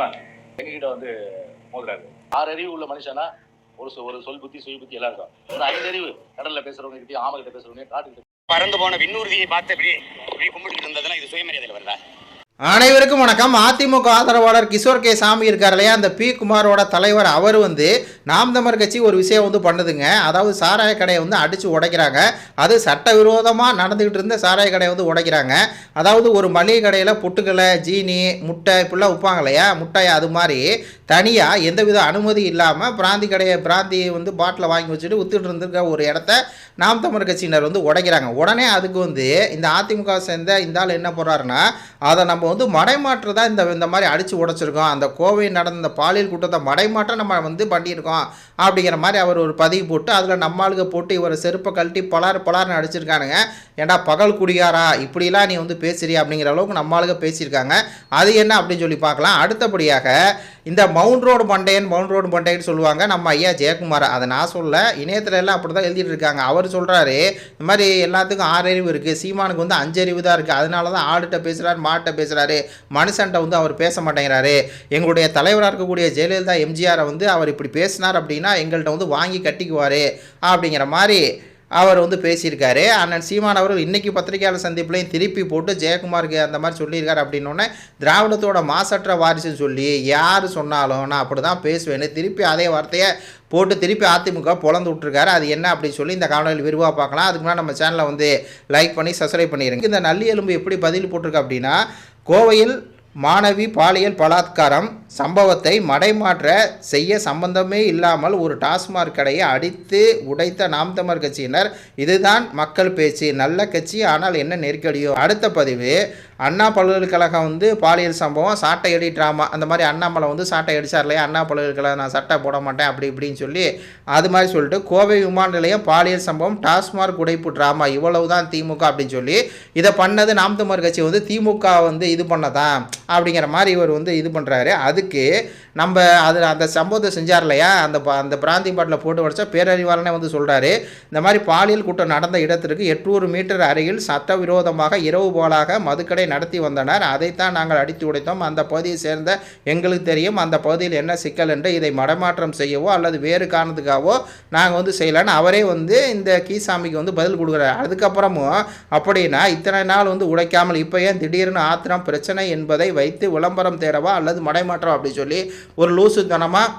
சீமான் எங்ககிட்ட வந்து மோதுறாரு. ஆறு அறிவு உள்ள மனுஷனா ஒரு சொ- ஒரு சொல் புத்தி சுய புத்தி எல்லாம் இருக்கும். ஒரு ஐந்து அறிவு கடல்ல பேசுறவங்க கிட்டே ஆமகிட்ட பேசுறவங்க காட்டுக்கிட்ட பறந்து போன விண்ணூர்தியை பார்த்து இப்படி அப்படியே கும்பிட்டு இருந்ததுன்னா இது சுயமரியாதையில் வருதா? அனைவருக்கும் வணக்கம். அதிமுக ஆதரவாளர் கிஷோர் கே சாமி இருக்கார் இல்லையா? அந்த பி. குமாரோட தலைவர் அவர் வந்து நாம் தமிழர் கட்சி ஒரு விஷயம் வந்து பண்ணுதுங்க. அதாவது சாராய கடையை வந்து அடித்து உடைக்கிறாங்க. அது சட்டவிரோதமாக நடந்துக்கிட்டு இருந்த சாராய கடையை வந்து உடைக்கிறாங்க. அதாவது ஒரு மளிகை கடையில் புட்டுக்கலை ஜீனி முட்டை இப்படிலாம் விற்பாங்க இல்லையா? முட்டை அது மாதிரி தனியாக எந்தவித அனுமதி இல்லாமல் பிராந்தி கடையை பிராந்தி வந்து பாட்டில் வாங்கி வச்சுட்டு வித்துட்டு இருந்திருக்க ஒரு இடத்த நாம் தமிழர் கட்சியினர் வந்து உடைக்கிறாங்க. உடனே அதுக்கு வந்து இந்த அதிமுக சேர்ந்த இந்த ஆள் என்ன போடுறாருன்னா அதை நம்ம வந்து மடைமாற்று தான் இந்த இந்த மாதிரி அடித்து உடைச்சிருக்கோம். அந்த கோவை நடந்த பாலியல் கூட்டத்தை மடைமாற்ற நம்ம வந்து பண்ணியிருக்கோம். அப்படிங்கிற மாதிரி அவர் ஒரு பதிவு போட்டு அதில் நம்மளுக்கு போட்டு இவரை செருப்பை கழட்டி பலார் பலார்னு அடிச்சிருக்கானுங்க. ஏன்டா பகல் குடியாரா இப்படிலாம் நீ வந்து பேசுறியா அப்படிங்கிற அளவுக்கு நம்மளுக்கு பேசியிருக்காங்க. அது என்ன அப்படின்னு சொல்லி பார்க்கலாம். அடுத்தபடியாக இந்த மவுண்ட் ரோடு பண்டையன் மவுண்ட் ரோடு மண்டையன் சொல்லுவாங்க நம்ம ஐயா ஜெயக்குமார். அதை நான் சொல்ல இணையத்தில் எல்லாம் அப்படி தான் எழுதிட்டு இருக்காங்க. அவர் சொல்கிறாரு இந்த மாதிரி எல்லாத்துக்கும் ஆறு அறிவு இருக்குது சீமானுக்கு வந்து அஞ்சு அறிவு தான் இருக்குது அதனால தான் ஆடுகிட்ட பேசுகிறாரு மாட்ட பேசுகிறாரு மனுஷன்ட்ட வந்து அவர் பேச மாட்டேங்கிறாரு. எங்களுடைய தலைவராக இருக்கக்கூடிய ஜெயலலிதா எம்ஜிஆரை வந்து அவர் இப்படி பேசினார் அப்படின்னா எங்கள்கிட்ட வந்து வாங்கி கட்டிக்குவார் அப்படிங்கிற மாதிரி அவர் வந்து பேசியிருக்காரு. அண்ணன் சீமான் அவர்கள் இன்றைக்கி பத்திரிகையாளர் சந்திப்புலையும் திருப்பி போட்டு ஜெயக்குமாருக்கு அந்த மாதிரி சொல்லியிருக்காரு அப்படின்னோடனே திராவிடத்தோட மாசற்ற வாரிசுன்னு சொல்லி யார் சொன்னாலும் நான் அப்படி தான் பேசுவேன்னு திருப்பி அதே வார்த்தையை போட்டு திருப்பி அதிமுக பொழந்து விட்ருக்காரு அது என்ன அப்படின்னு சொல்லி இந்த காணொலியில் விரிவாக பார்க்கலாம். அதுக்கு முன்னாடி நம்ம சேனலை வந்து லைக் பண்ணி சப்ஸ்கிரைப் பண்ணிடுங்க இந்த நல்லி எலும்பு எப்படி பதில் போட்டிருக்கு அப்படின்னா கோவையில் மாணவி பாலியல் பலாத்காரம் சம்பவத்தை மடைமாற்ற செய்ய சம்பந்தமே இல்லாமல் ஒரு டாஸ்மாக் கடையை அடித்து உடைத்த நாம் தமிழர் கட்சியினர் இதுதான் மக்கள் பேச்சு நல்ல கட்சி ஆனால் என்ன நெருக்கடியோ? அடுத்த பதிவு அண்ணா பல்கலைக்கழகம் வந்து பாலியல் சம்பவம் சாட்டை அடி ட்ராமா அந்த மாதிரி அண்ணாமலை வந்து சாட்டை அடித்தார் இல்லையா? அண்ணா பல்கலைக்கழகம் நான் சட்டை போட மாட்டேன் அப்படி இப்படின்னு சொல்லி அது மாதிரி சொல்லிட்டு கோவை விமான நிலையம் பாலியல் சம்பவம் டாஸ்மாக் உடைப்பு ட்ராமா இவ்வளவு தான் திமுக அப்படின்னு சொல்லி இதை பண்ணது நாம் தமிழர் கட்சி வந்து திமுக வந்து இது பண்ணதான் அப்படிங்கிற மாதிரி இவர் வந்து இது பண்ணுறாரு அதுக்கு நம்ம அதில் அந்த சம்பவத்தை செஞ்சார் இல்லையா? அந்த அந்த பிராந்தி பாட்டில் போட்டு வச்சா பேரறிவாளனே வந்து சொல்கிறாரு இந்த மாதிரி பாலியல் கூட்டம் நடந்த இடத்திற்கு எட்நூறு மீட்டர் அருகில் சட்டவிரோதமாக இரவு போலாக மதுக்கடை நடத்தி வந்தனர். அதைத்தான் நாங்கள் அடித்து உடைத்தோம். அந்த பகுதியை சேர்ந்த எங்களுக்கு தெரியும். அந்த பகுதியில் என்ன சிக்கல் என்று இதை மடமாற்றம் செய்யவோ அல்லது வேறு காரணத்துக்காகவோ நாங்கள் வந்து செய்யலான்னு அவரே வந்து இந்த கீசாமிக்கு வந்து பதில் கொடுக்குறாரு. அதுக்கப்புறமும் அப்படின்னா இத்தனை நாள் வந்து உடைக்காமல் இப்போ ஏன் திடீர்னு ஆத்திரம் பிரச்சனை என்பதை வைத்து விளம்பரம் தேடவா அல்லது மடைமாற்றம் அப்படி சொல்லி ஒரு லூசுத்தனமாக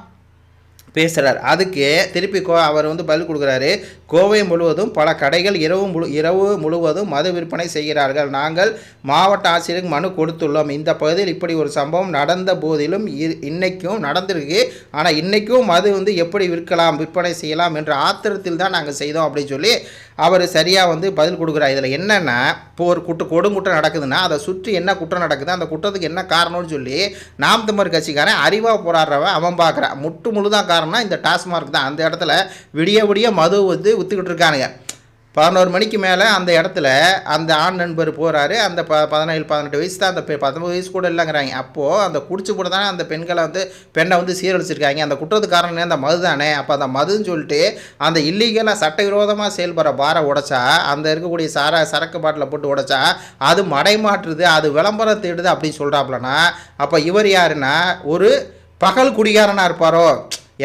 பேசுகிறார் அதுக்கு திருப்பி கோ அவர் வந்து பதில் கொடுக்குறாரு. கோவை முழுவதும் பல கடைகள் இரவு முழு இரவு முழுவதும் மது விற்பனை செய்கிறார்கள். நாங்கள் மாவட்ட ஆட்சியருக்கு மனு கொடுத்துள்ளோம். இந்த பகுதியில் இப்படி ஒரு சம்பவம் நடந்த போதிலும் இ- இன்னைக்கும் நடந்திருக்கு. ஆனால் இன்னைக்கும் மது வந்து எப்படி விற்கலாம் விற்பனை செய்யலாம் என்ற ஆத்திரத்தில் தான் நாங்கள் செய்தோம் அப்படின்னு சொல்லி அவர் சரியாக வந்து பதில் கொடுக்குறார். இதில் என்னென்னா இப்போ ஒரு குற்ற கொடுங்குற்றம் நடக்குதுன்னா அதை சுற்றி என்ன குற்றம் நடக்குது அந்த குற்றத்துக்கு என்ன காரணம்னு சொல்லி நாம் தமிழர் கட்சிக்காரன் அறிவாக போராடுறவன் அவன் பார்க்குறான். முட்டு முழுதான் காரணம்னா இந்த டாஸ்மார்க் தான். அந்த இடத்துல விடிய விடிய மது வந்து விற்றுக்கிட்டு இருக்கானுங்க பதினோரு மணிக்கு மேலே அந்த இடத்துல அந்த ஆண் நண்பர் போகிறாரு அந்த ப பதினேழு பதினெட்டு வயசு தான் அந்த பெ பத்தொம்பது வயசு கூட இல்லைங்கிறாங்க. அப்போது அந்த குடிச்சு கூட தானே அந்த பெண்களை வந்து பெண்ணை வந்து சீரழிச்சிருக்காங்க. அந்த குற்றத்துக்காரனே அந்த மது தானே. அப்போ அந்த மதுன்னு சொல்லிட்டு அந்த இல்லீகலாக சட்டவிரோதமாக செயல்படுற பாரை உடைச்சா அந்த இருக்கக்கூடிய சார சரக்கு பாட்டில் போட்டு உடைச்சா அது மடைமாற்றுது அது விளம்பரம் தேடுது அப்படின்னு சொல்கிறாப்புலனா அப்போ இவர் யாருன்னா ஒரு பகல் குடிகாரனாக இருப்பாரோ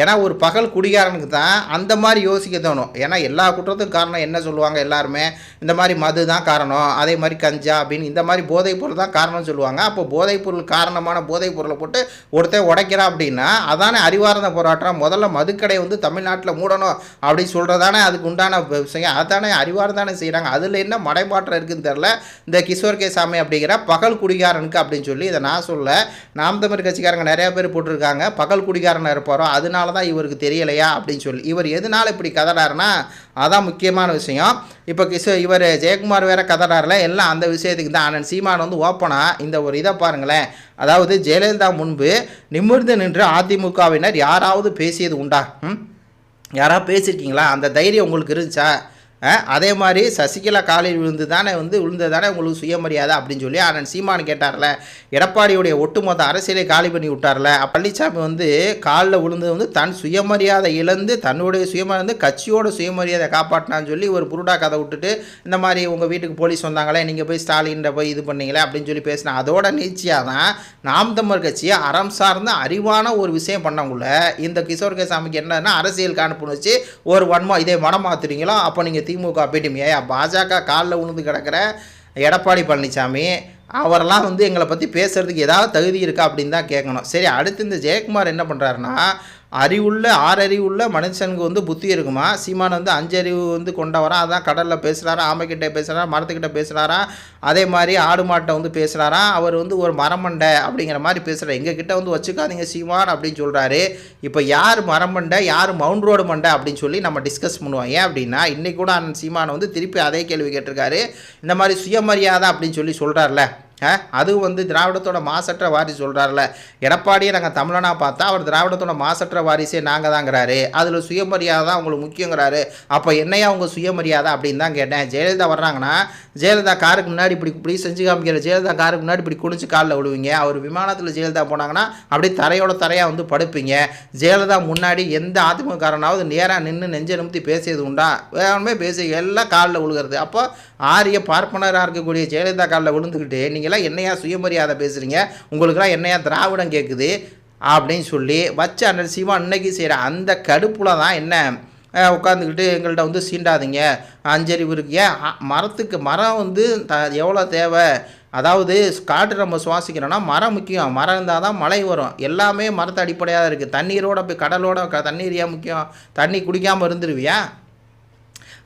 ஏன்னா ஒரு பகல் குடிகாரனுக்கு தான் அந்த மாதிரி யோசிக்க தோணும். ஏன்னா எல்லா குற்றத்துக்கும் காரணம் என்ன சொல்லுவாங்க எல்லாருமே? இந்த மாதிரி மது தான் காரணம். அதே மாதிரி கஞ்சா அப்படின்னு இந்த மாதிரி போதைப் பொருள் தான் காரணம்னு சொல்லுவாங்க. அப்போ போதைப் பொருள் காரணமான போதைப் பொருளை போட்டு ஒருத்தன் உடைக்கிறான் அப்படின்னா அதானே அறிவார்ந்த போராட்டம்? முதல்ல மதுக்கடை வந்து தமிழ்நாட்டில் மூடணும் அப்படின்னு சொல்கிறதானே அதுக்கு உண்டான விஷயம் அதானே அறிவார்ந்தானே செய்கிறாங்க அதில் என்ன மடைமாற்றம் இருக்குன்னு தெரில இந்த கிஷோர் கே சாமி அப்படிங்கிற பகல் குடிகாரனுக்கு அப்படின்னு சொல்லி இதை நான் சொல்ல நாம் தமிழ் கட்சிக்காரங்க நிறைய பேர் போட்டிருக்காங்க. பகல் குடிகாரனாக இருப்பாரோ அதனால தான் இவருக்கு தெரியலையா அப்படின்னு சொல்லி. இவர் எதனால் இப்படி கதறாருன்னா அதான் முக்கியமான விஷயம். இப்போ கிஷோ இவர் ஜெயக்குமார் வேற கதறாருல எல்லாம் அந்த விஷயத்துக்கு தான். அண்ணன் சீமான் வந்து ஓப்பனாக இந்த ஒரு இதை பாருங்களேன். அதாவது ஜெயலலிதா முன்பு நிமிர்ந்து நின்று அதிமுகவினர் யாராவது பேசியது உண்டா? ம்? யாராவது பேசியிருக்கீங்களா? அந்த தைரியம் உங்களுக்கு இருந்துச்சா? அதே மாதிரி சசிகலா காலில் விழுந்து தானே வந்து விழுந்தது தானே உங்களுக்கு சுயமரியாதை அப்படின்னு சொல்லி அண்ணன் சீமான் கேட்டார்ல. எடப்பாடியுடைய ஒட்டுமொத்த அரசியலை காலி பண்ணி விட்டார்ல. பழனிசாமி வந்து காலில் விழுந்தது வந்து தன் சுயமரியாதை இழந்து தன்னுடைய சுயமரியாதை கட்சியோட சுயமரியாதை காப்பாற்றினான்னு சொல்லி ஒரு புருடா கதை விட்டுட்டு இந்த மாதிரி உங்கள் வீட்டுக்கு போலீஸ் வந்தாங்களே நீங்கள் போய் ஸ்டாலின்ட போய் இது பண்ணீங்களே அப்படின்னு சொல்லி பேசினா அதோட நீச்சியாக தான் நாம் தமிழ் கட்சியை அறம் சார்ந்த அறிவான ஒரு விஷயம் பண்ணக்குள்ள இந்த கிஷோர் கேசாமிக்கு என்னன்னா அரசியல் காணப்புன்னு வச்சு ஒரு வன்மா இதே மனம் மாத்துறீங்களோ அப்போ நீங்கள் திமுக போயிட்டீங்க பாஜக காலில் உழுந்து கிடக்கிற எடப்பாடி பழனிசாமி அவரெல்லாம் வந்து எங்களை பற்றி பேசுகிறதுக்கு ஏதாவது தகுதி இருக்கா அப்படின்னு தான் கேட்கணும். சரி அடுத்து இந்த ஜெயக்குமார் என்ன பண்ணுறாருன்னா அறிவுள்ள ஆறறிவுள்ள மனுஷனுக்கு வந்து புத்தி இருக்குமா? சீமான் வந்து அஞ்சறிவு வந்து கொண்டவரா? அதான் கடலில் பேசுகிறாரா ஆமைக்கிட்ட பேசுகிறாரா மரத்துக்கிட்ட பேசுகிறாரா அதே மாதிரி ஆடு மாட்டை வந்து பேசுகிறாரா அவர் வந்து ஒரு மரமண்டை அப்படிங்கிற மாதிரி பேசுகிறார் எங்ககிட்ட வந்து வச்சுக்காதீங்க சீமான் அப்படின்னு சொல்கிறாரு இப்போ யார் மரமண்டை யார் மவுண்ட் ரோடு மண்டை அப்படின்னு சொல்லி நம்ம டிஸ்கஸ் பண்ணுவோம். ஏன் அப்படின்னா இன்றைக்கூட கூட அண்ணன் சீமான் வந்து திருப்பி அதே கேள்வி கேட்டிருக்காரு. இந்த மாதிரி சுயமரியாதை அப்படின்னு சொல்லி சொல்கிறார்ல அது அதுவும் வந்து திராவிடத்தோட மாசற்ற வாரிசு சொல்கிறார்ல எடப்பாடியை நாங்கள் தமிழனா பார்த்தா அவர் திராவிடத்தோட மாசற்ற வாரிசே நாங்கள் தாங்கிறாரு அதில் சுயமரியாதை தான் உங்களுக்கு முக்கியங்கிறாரு. அப்போ என்னையா உங்கள் சுயமரியாதை அப்படின்னு தான் கேட்டேன். ஜெயலலிதா வர்றாங்கன்னா ஜெயலலிதா காருக்கு முன்னாடி இப்படி இப்படி செஞ்சு காமிக்கிற ஜெயலலிதா காருக்கு முன்னாடி இப்படி குடிச்சு காலில் விழுவீங்க. அவர் விமானத்தில் ஜெயலலிதா போனாங்கன்னா அப்படியே தரையோட தரையாக வந்து படுப்பீங்க. ஜெயலலிதா முன்னாடி எந்த அதிமுககாரனாவது நேராக நின்று நெஞ்ச நிமித்தி பேசியது உண்டா? வேணுமே பேசி எல்லாம் காலில் விழுகிறது. அப்போ ஆரிய பார்ப்பனராக இருக்கக்கூடிய ஜெயலலிதா காலில் விழுந்துக்கிட்டு நீங்களாம் என்னையா சுயமரியாதை பேசுகிறீங்க உங்களுக்கெல்லாம் என்னையா திராவிடம் கேட்குது அப்படின்னு சொல்லி வச்ச அண்ணன் சீமா அன்னைக்கு செய்கிற அந்த கடுப்பில் தான் என்ன உட்காந்துக்கிட்டு எங்கள்கிட்ட வந்து சீண்டாதீங்க. அஞ்சறிவு இருக்கீங்க ஏன் மரத்துக்கு மரம் வந்து த எவ்வளோ தேவை? அதாவது காற்று நம்ம சுவாசிக்கிறோன்னா மரம் முக்கியம். மரம் இருந்தால் தான் மழை வரும். எல்லாமே மரத்தை அடிப்படையாக தான் இருக்குது தண்ணீரோட போய் கடலோட தண்ணீரியா தண்ணீர் ஏன் முக்கியம்? தண்ணி குடிக்காமல் இருந்துருவியா?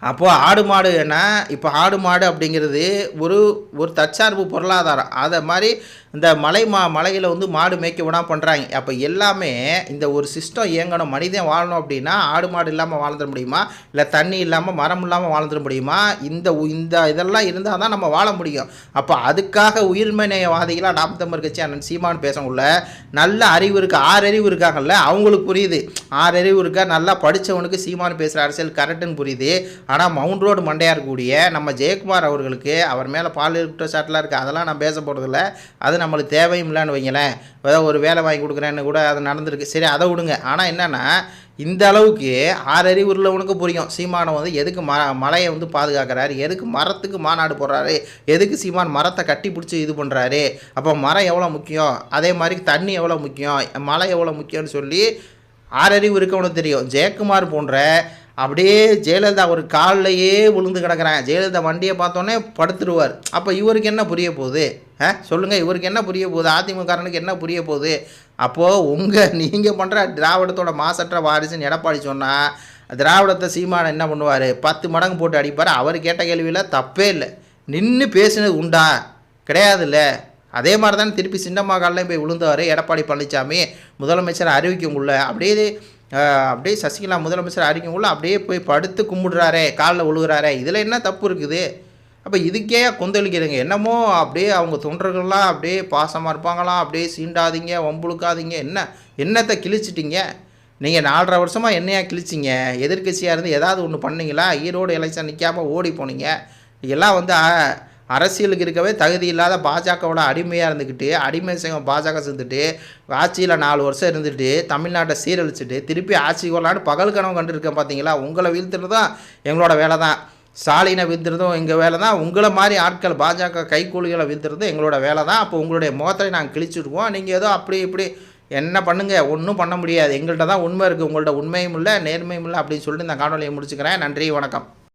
அப்போது ஆடு மாடு என்ன? இப்போ ஆடு மாடு அப்படிங்கிறது ஒரு ஒரு தற்சார்பு பொருளாதாரம். அதை மாதிரி இந்த மலை மா மலையில் வந்து மாடு மேய்க்க விடா பண்ணுறாங்க அப்போ எல்லாமே இந்த ஒரு சிஸ்டம் இயங்கணும். மனிதன் வாழணும் அப்படின்னா ஆடு மாடு இல்லாமல் வாழ்ந்துட முடியுமா? இல்லை தண்ணி இல்லாமல் மரம் இல்லாமல் வாழ்ந்துட முடியுமா? இந்த உ- இந்த இதெல்லாம் இருந்தால் தான் நம்ம வாழ முடியும். அப்போ அதுக்காக உயிர்மனையவாதிகளாக நாம் தமிழ் கட்சி அண்ணன் சீமான் பேசக்குள்ள நல்ல அறிவு இருக்குது ஆறு அறிவு இருக்காங்கல்ல. அவங்களுக்கு புரியுது. ஆறு அறிவு இருக்கா? நல்லா படித்தவனுக்கு சீமான் பேசுகிற அரசியல் கரெக்டுன்னு புரியுது. ஆனால் மவுண்ட் ரோடு மண்டையாக இருக்கக்கூடிய நம்ம ஜெயக்குமார் அவர்களுக்கு அவர் மேலே பால் குற்றச்சாட்டெலாம் இருக்குது அதெல்லாம் நான் பேச போகிறதில்ல அது நம்மளுக்கு தேவையும் இல்லைன்னு வைங்களேன். ஏதாவது ஒரு வேலை வாங்கி கொடுக்குறேன்னு கூட அது நடந்திருக்கு. சரி அதை விடுங்க. ஆனால் என்னென்னா இந்த அளவுக்கு ஆறறிவு உள்ளவனுக்கு புரியும். சீமானை வந்து எதுக்கு ம மலையை வந்து பாதுகாக்கிறாரு? எதுக்கு மரத்துக்கு மாநாடு போடுறாரு? எதுக்கு சீமான் மரத்தை கட்டி பிடிச்சி இது பண்ணுறாரு அப்போ மரம் எவ்வளோ முக்கியம்? அதே மாதிரி தண்ணி எவ்வளோ முக்கியம்? மழை எவ்வளோ முக்கியம்னு சொல்லி ஆறறிவு இருக்கவனுக்கு தெரியும். ஜெயக்குமார் போன்ற அப்படியே ஜெயலலிதா ஒரு கால்லையே விழுந்து கிடக்குறேன் ஜெயலலிதா வண்டியை பார்த்தோன்னே படுத்துருவார். அப்போ இவருக்கு என்ன புரிய போகுது? ஆ சொல்லுங்கள் இவருக்கு என்ன புரிய போகுது? அதிமுககாரனுக்கு என்ன புரிய போகுது? அப்போது உங்கள் நீங்கள் பண்ணுற திராவிடத்தோட மாசற்ற வாரிசுன்னு எடப்பாடி சொன்னால் திராவிடத்தை சீமான் என்ன பண்ணுவார்? பத்து மடங்கு போட்டு அடிப்பார். அவர் கேட்ட கேள்வியில் தப்பே இல்லை. நின்று பேசினது உண்டா? கிடையாதுல்ல. அதே மாதிரி தான் திருப்பி சின்னம்மா காலையும் போய் விழுந்தவர் எடப்பாடி பழனிசாமி முதலமைச்சர் அறிவிக்கக்குள்ள அப்படியே அப்படியே சசிகலா முதலமைச்சர் அறிவிக்கக்குள்ள அப்படியே போய் படுத்து கும்பிடுறாரே காலில் விழுகிறாரே இதில் என்ன தப்பு இருக்குது? அப்போ இதுக்கே கொந்தளிக்கிறீங்க. என்னமோ அப்படியே அவங்க தொண்டர்கள்லாம் அப்படியே பாசமாக இருப்பாங்களாம். அப்படியே சீண்டாதீங்க வம்புழுக்காதீங்க. என்ன என்னத்தை கிழிச்சிட்டிங்க? நீங்கள் நாலரை வருஷமாக என்னையா கிழிச்சிங்க? எதிர்க்கட்சியாக இருந்து ஏதாவது ஒன்று பண்ணீங்களா? ஈரோடு எலெக்ஷன் நிற்காம ஓடி போனீங்க. எல்லாம் வந்து அரசியலுக்கு இருக்கவே தகுதி இல்லாத பாஜகவோட அடிமையாக இருந்துக்கிட்டு அடிமை செய்யும் பாஜக சேர்ந்துட்டு ஆட்சியில் நாலு வருஷம் இருந்துட்டு தமிழ்நாட்டை சீரழிச்சிட்டு திருப்பி ஆட்சி வரலான்னு பகல் கனவு கண்டுருக்கேன் பார்த்தீங்களா உங்களை வீழ்த்துறதும் எங்களோட வேலை தான் ஸ்டாலினை வீழ்த்துறதும் எங்கள் வேலை தான் உங்களை மாதிரி ஆட்கள் பாஜக கைக்கூலிகளை வீழ்த்துறதும் எங்களோட வேலை தான் அப்போ உங்களுடைய முகத்தை நாங்கள் கிழிச்சிடுவோம் நீங்கள் ஏதோ அப்படி இப்படி என்ன பண்ணுங்கள் ஒன்றும் பண்ண முடியாது. எங்கள்கிட்ட தான் உண்மை இருக்குது உங்கள்ட்ட உண்மையும் இல்லை நேர்மையும் இல்லை அப்படின்னு சொல்லிட்டு இந்த காணொலியை முடிச்சுக்கிறேன். நன்றி வணக்கம்.